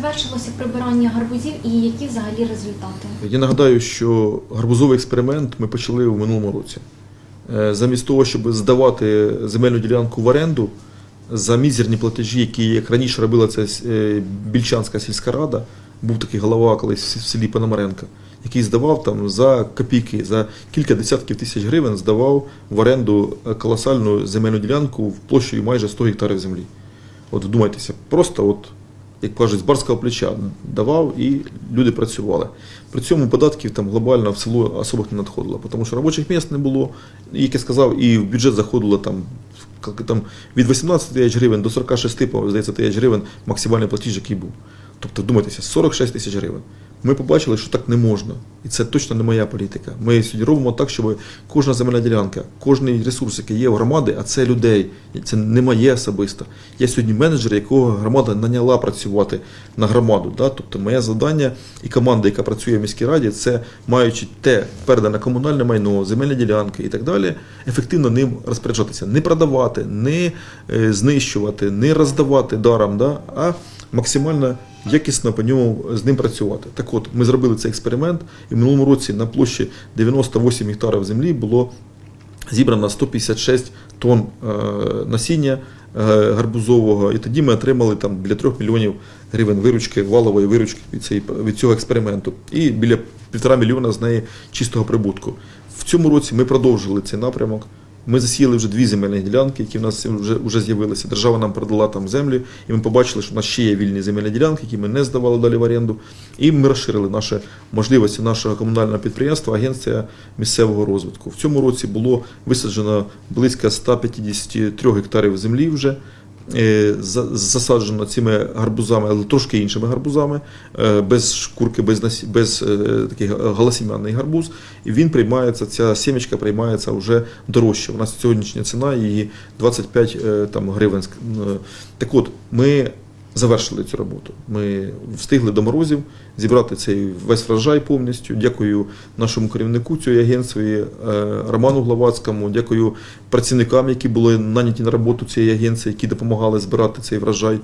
завершилося прибирання гарбузів і які взагалі результати? Я нагадаю, що гарбузовий експеримент ми почали у минулому році. Е, Замість того, щоб здавати земельну ділянку в оренду за мізерні платежі, які як раніше робила це е, Більчанська сільська рада, був такий голова колись в селі Пономаренка, який здавав там за копійки, за кілька десятків тисяч гривень здавав в оренду е, колосальну земельну ділянку в площею майже 100 гектарів землі. От вдумайтеся, просто от, як кажуть, з барського плеча давав і люди працювали. При цьому податків там глобально в село особих не надходило, тому що робочих місць не було. І, як я сказав, і в бюджет заходило там, там від 18 тисяч гривень до 46, здається, тисяч гривень максимальний платіж, який був. Тобто, вдумайтеся, 46 тисяч гривень. Ми побачили, що так не можна. І це точно не моя політика. Ми сьогодні робимо так, щоб кожна земельна ділянка, кожний ресурс, який є в громади, а це людей, це не моє особисто. Я сьогодні менеджер, якого громада наняла працювати на громаду. Да? Тобто моє завдання і команда, яка працює в міській раді, це маючи те передане комунальне майно, земельні ділянки і так далі, ефективно ним розпоряджатися. Не продавати, не е, знищувати, не роздавати даром, да? а максимально якісно по ньому з ним працювати. Так от, ми зробили цей експеримент, і в минулому році на площі 98 гектарів землі було зібрано 156 тонн е, насіння е, гарбузового, і тоді ми отримали там біля 3 мільйонів гривень виручки, валової виручки від, цього експерименту, і біля півтора мільйона з неї чистого прибутку. В цьому році ми продовжили цей напрямок. Ми засіяли вже дві земельні ділянки, які в нас вже, вже з'явилися. Держава нам продала там землі, і ми побачили, що в нас ще є вільні земельні ділянки, які ми не здавали далі в оренду. І ми розширили наші можливості нашого комунального підприємства, агенція місцевого розвитку. В цьому році було висаджено близько 153 гектарів землі вже. Е, за- Засаджено цими гарбузами, але трошки іншими гарбузами, е, без шкурки, без, без таких такий голосім'яний гарбуз. І він приймається, ця сімечка приймається вже дорожче. У нас сьогоднішня ціна її 25 е, там, гривень. Е, Так от, ми завершили цю роботу. Ми встигли до морозів зібрати цей весь врожай повністю. Дякую нашому керівнику цієї агенції е, Роману Главацькому. Дякую працівникам, які були наняті на роботу цієї агенції, які допомагали збирати цей врожай,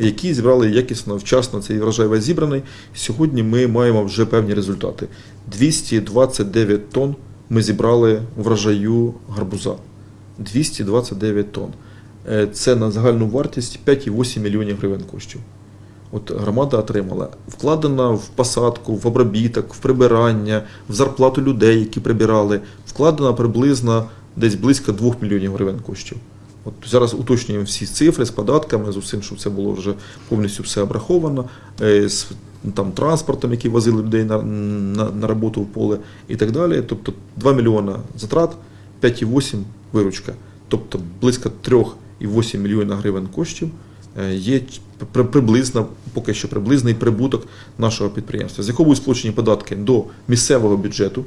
які зібрали якісно, вчасно цей врожай весь зібраний. Сьогодні ми маємо вже певні результати. 229 тонн ми зібрали врожаю гарбуза. 229 тонн. Е, Це на загальну вартість 5,8 мільйонів гривень коштів. От громада отримала вкладена в посадку, в обробіток, в прибирання, в зарплату людей, які прибирали, вкладена приблизно десь близько 2 мільйонів гривень коштів. От зараз уточнюємо всі цифри з податками, з усім, щоб це було вже повністю все обраховано, е, з там, транспортом, який возили людей на, на, на роботу в поле і так далі. Тобто 2 мільйона затрат, 5,8 виручка. Тобто близько 3,8 мільйона гривень коштів е, є при- приблизно, поки що приблизний прибуток нашого підприємства, з якого будуть сплачені податки до місцевого бюджету,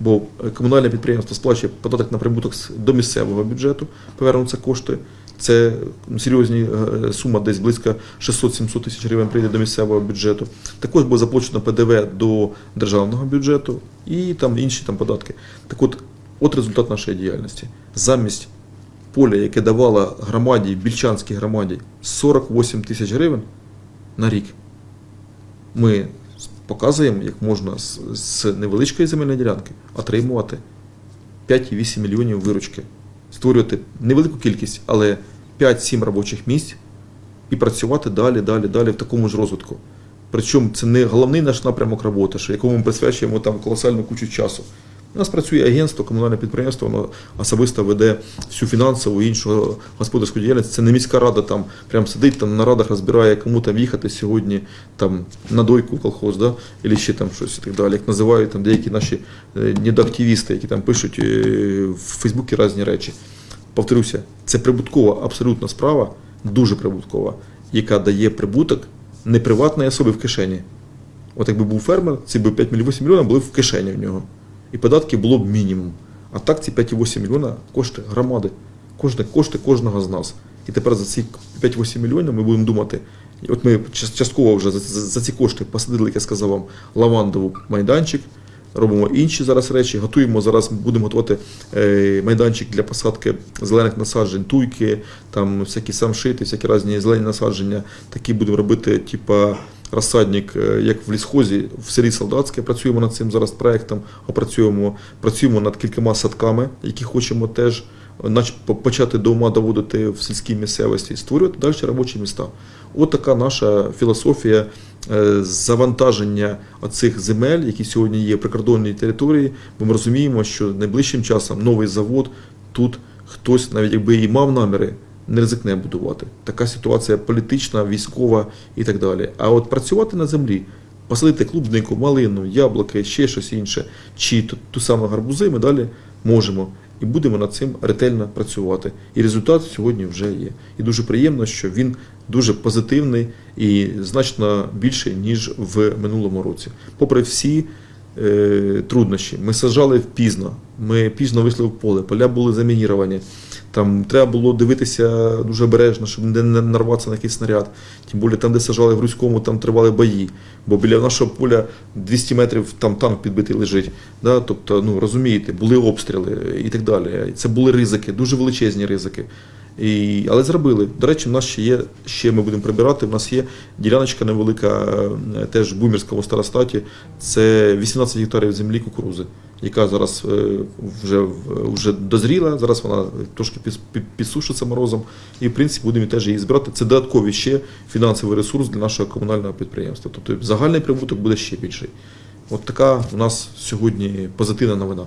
бо е, комунальне підприємство сплачує податок на прибуток до місцевого бюджету, повернуться кошти. Це серйозні е, сума, десь близько 600-700 тисяч гривень прийде до місцевого бюджету. Також буде заплачено ПДВ до державного бюджету і там інші там податки. Так от, от результат нашої діяльності. Замість поля, яке давало громаді, більчанській громаді 48 тисяч гривень на рік, ми показуємо, як можна з невеличкої земельної ділянки отримувати 5,8 мільйонів виручки, створювати невелику кількість, але 5-7 робочих місць і працювати далі, далі, далі в такому ж розвитку. Причому це не головний наш напрямок роботи, якому ми присвячуємо там колосальну кучу часу. У нас працює агентство, комунальне підприємство, воно особисто веде всю фінансову і іншу господарську діяльність. Це не міська рада там прям сидить там на радах, розбирає, кому там їхати сьогодні там на дойку колхоз, да? або ще там щось і так далі. Як називають там деякі наші е, недоактивісти, які там пишуть е, в Фейсбуці різні речі. Повторюся, це прибуткова абсолютна справа, дуже прибуткова, яка дає прибуток не приватної особи в кишені. От якби був фермер, ці б 5,8 мільйона були в кишені в нього. І податки було б мінімум. А так ці 5,8 мільйона кошти громади, кошти, кошти кожного з нас. І тепер за ці 5-8 мільйонів ми будемо думати. От ми частково вже за, ці кошти посадили, як я сказав вам, лавандовий майданчик, робимо інші зараз речі, готуємо зараз, будемо готувати е, майданчик для посадки зелених насаджень, туйки, там всякі самшити, всякі різні зелені насадження. Такі будемо робити, типа розсадник, е, як в лісхозі, в селі Солдатське. Працюємо над цим зараз проектом, опрацюємо, працюємо над кількома садками, які хочемо теж почати до ума доводити в сільській місцевості, створювати далі робочі міста. От така наша філософія е, завантаження оцих земель, які сьогодні є в прикордонній території, бо ми розуміємо, що найближчим часом новий завод тут хтось, навіть якби і мав наміри, не ризикне будувати. Така ситуація політична, військова і так далі. А от працювати на землі, посадити клубнику, малину, яблуки, ще щось інше, чи ту, ту саму гарбузи, ми далі можемо. І будемо над цим ретельно працювати. І результат сьогодні вже є. І дуже приємно, що він дуже позитивний і значно більший, ніж в минулому році. Попри всі труднощі, ми саджали пізно, ми пізно вийшли в поле, поля були замініровані. Там треба було дивитися дуже обережно, щоб не не нарватися на якийсь снаряд. Тим більше там, де сажали в Грузькому, там тривали бої. Бо біля нашого поля 200 метрів там танк підбитий лежить. Да? Тобто, ну розумієте, були обстріли і так далі. Це були ризики, дуже величезні ризики. І, але зробили. До речі, в нас ще є, ще ми будемо прибирати. В нас є діляночка невелика, е, теж в Бумірському старостаті. Це 18 гектарів землі кукурузи, яка зараз е, вже, вже дозріла. Зараз вона трошки підсушиться морозом. І в принципі будемо теж її збирати. Це додатковий ще фінансовий ресурс для нашого комунального підприємства. Тобто загальний прибуток буде ще більший. От така у нас сьогодні позитивна новина.